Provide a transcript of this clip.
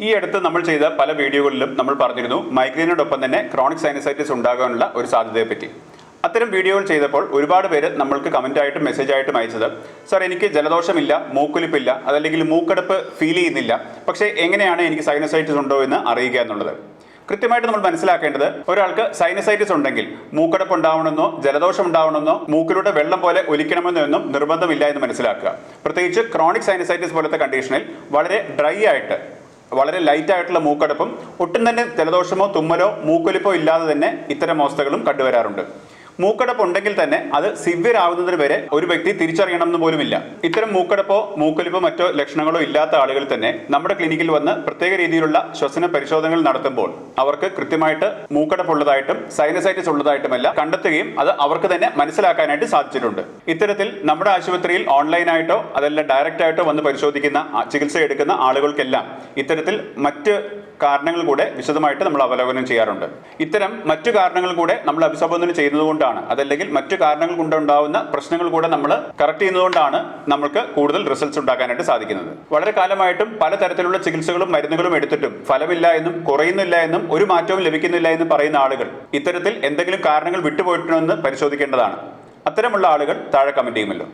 ഈ അടുത്ത് നമ്മൾ ചെയ്ത പല വീഡിയോകളിലും നമ്മൾ പറഞ്ഞിരുന്നു മൈഗ്രെയിനോടൊപ്പം തന്നെ ക്രോണിക് സൈനസൈറ്റിസ് ഉണ്ടാകാനുള്ള ഒരു സാധ്യതയെ പറ്റി അത്തരം വീഡിയോകൾ ചെയ്തപ്പോൾ ഒരുപാട് പേര് നമ്മൾക്ക് കമന്റായിട്ടും മെസ്സേജായിട്ടും അയച്ചത് സാർ എനിക്ക് ജലദോഷമില്ല മൂക്കൊലിപ്പില്ല അതല്ലെങ്കിൽ മൂക്കടപ്പ് ഫീൽ ചെയ്യുന്നില്ല പക്ഷേ എങ്ങനെയാണ് എനിക്ക് സൈനസൈറ്റിസ് ഉണ്ടോ എന്ന് അറിയുക എന്നുള്ളത്? കൃത്യമായിട്ട് നമ്മൾ മനസ്സിലാക്കേണ്ടത് ഒരാൾക്ക് സൈനസൈറ്റിസ് ഉണ്ടെങ്കിൽ മൂക്കടപ്പ് ഉണ്ടാവണമെന്നോ ജലദോഷം ഉണ്ടാവണമെന്നോ മൂക്കിലൂടെ വെള്ളം പോലെ ഒലിക്കണമെന്നോ ഒന്നും നിർബന്ധമില്ല എന്ന് മനസ്സിലാക്കുക. പ്രത്യേകിച്ച് ക്രോണിക് സൈനസൈറ്റിസ് പോലത്തെ കണ്ടീഷനിൽ വളരെ ഡ്രൈ ആയിട്ട് വളരെ ലൈറ്റ് ആയിട്ടുള്ള മൂക്കടപ്പും ഒട്ടും തന്നെ ജലദോഷമോ തുമ്മലോ മൂക്കൊലിപ്പോ ഇല്ലാതെ തന്നെ ഇത്തരം അവസ്ഥകളും കണ്ടുവരാറുണ്ട്. മൂക്കടപ്പ് ഉണ്ടെങ്കിൽ തന്നെ അത് സിവിയർ ആവുന്നതിന് വരെ ഒരു വ്യക്തി തിരിച്ചറിയണമെന്ന് പോലുമില്ല. ഇത്തരം മൂക്കടപ്പോ മൂക്കൊലിപ്പോ മറ്റോ ലക്ഷണങ്ങളോ ഇല്ലാത്ത ആളുകൾ തന്നെ നമ്മുടെ ക്ലിനിക്കിൽ വന്ന് പ്രത്യേക രീതിയിലുള്ള ശ്വസന പരിശോധനകൾ നടത്തുമ്പോൾ അവർക്ക് കൃത്യമായിട്ട് മൂക്കടപ്പുള്ളതായിട്ടും സൈനസൈറ്റിസ് ഉള്ളതായിട്ടുമെല്ലാം കണ്ടെത്തുകയും അത് അവർക്ക് തന്നെ മനസ്സിലാക്കാനായിട്ട് സാധിച്ചിട്ടുണ്ട്. ഇത്തരത്തിൽ നമ്മുടെ ആശുപത്രിയിൽ ഓൺലൈനായിട്ടോ അതല്ല ഡയറക്റ്റായിട്ടോ വന്ന് പരിശോധിക്കുന്ന ചികിത്സ എടുക്കുന്ന ആളുകൾക്കെല്ലാം ഇത്തരത്തിൽ മറ്റ് കാരണങ്ങൾ കൂടെ വിശദമായിട്ട് നമ്മൾ അവലോകനം ചെയ്യാറുണ്ട്. ഇത്തരം മറ്റു കാരണങ്ങൾ കൂടെ നമ്മൾ അഭിസംബോധന ചെയ്യുന്നതുകൊണ്ടാണ്. അതല്ലെങ്കിൽ മറ്റു കാരണങ്ങൾ കൊണ്ടുണ്ടാവുന്ന പ്രശ്നങ്ങൾ കൂടെ നമ്മൾ കറക്റ്റ് ചെയ്യുന്നതുകൊണ്ടാണ് നമുക്ക് കൂടുതൽ റിസൾട്ട്സ് ഉണ്ടാക്കാനായിട്ട് സാധിക്കുന്നത്. വളരെ കാലമായിട്ടും പലതരത്തിലുള്ള ചികിത്സകളും മരുന്നുകളും എടുത്തിട്ടും ഫലമില്ല എന്നും കുറയുന്നില്ല എന്നും ഒരു മാറ്റവും ലഭിക്കുന്നില്ല എന്നും പറയുന്ന ആളുകൾ ഇത്തരത്തിൽ എന്തെങ്കിലും കാരണങ്ങൾ വിട്ടുപോയിട്ടുണ്ടോ എന്ന് പരിശോധിക്കേണ്ടതാണ്. അത്തരമുള്ള ആളുകൾ താഴെ കമന്റ് ചെയ്യുമല്ലോ.